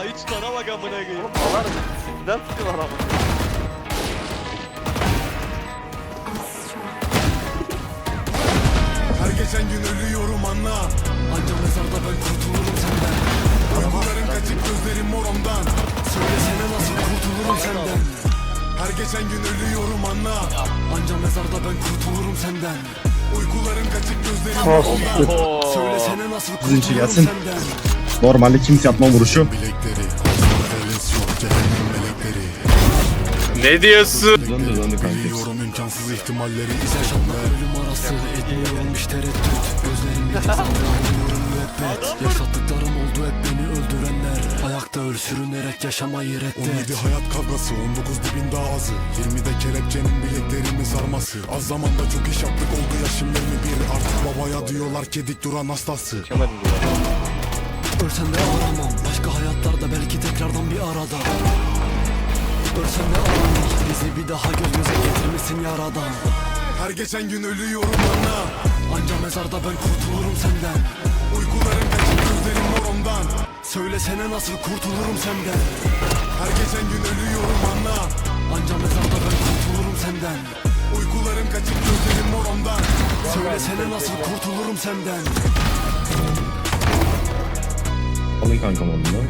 Enayi tutana bak amına koyayım. Oğlum alar sizden tutuyorlar ama. Her geçen gün ölüyorum anla. Anca mezarda ben kurtulurum senden. Duyguların kaçık gözlerim mor ondan. Söylesene nasıl kurtulurum senden. Her geçen gün ölüyorum anla. Anca mezarda ben kurtulurum senden. Uykuların kaçık gözlerim mor ondan. Söylesene nasıl kurtulurum senden Normalde kimse yapma vuruşu. Ne diyorsun? Döndü döndü kanka. Biliyorum imkansız ihtimalleri yaşamlar Ölüm arası etmiyorum hiç tereddüt. Gözlerim bir tek anlıyorum müebbet. Yaşattıklarım oldu hep beni öldürenler. Ayakta öl sürünerek yaşamayı 17 reddet hayat kavgası 19 dibin daha azı. 20'de kelepçenin bileklerimi sarması. Az zamanda çok iş yaptık oldu yaşım 21 Artık babaya diyorlar kedik duran hastası Ölsem de aramam Başka hayatlarda belki tekrardan bir arada. Ölsem de aramam Bizi bir daha göz göze getirmesin yaradan Her geçen gün ölüyorum anla. Anca mezarda ben kurtulurum senden. Uykuların kaçık gözlerim mor ondan. Söylesene nasıl kurtulurum senden. Her geçen gün ölüyorum anla. Anca mezarda ben kurtulurum senden. Uykuların kaçık gözlerim mor ondan. Söylesene nasıl kurtulurum senden kankam da.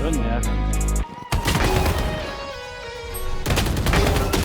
Dön ya kanka.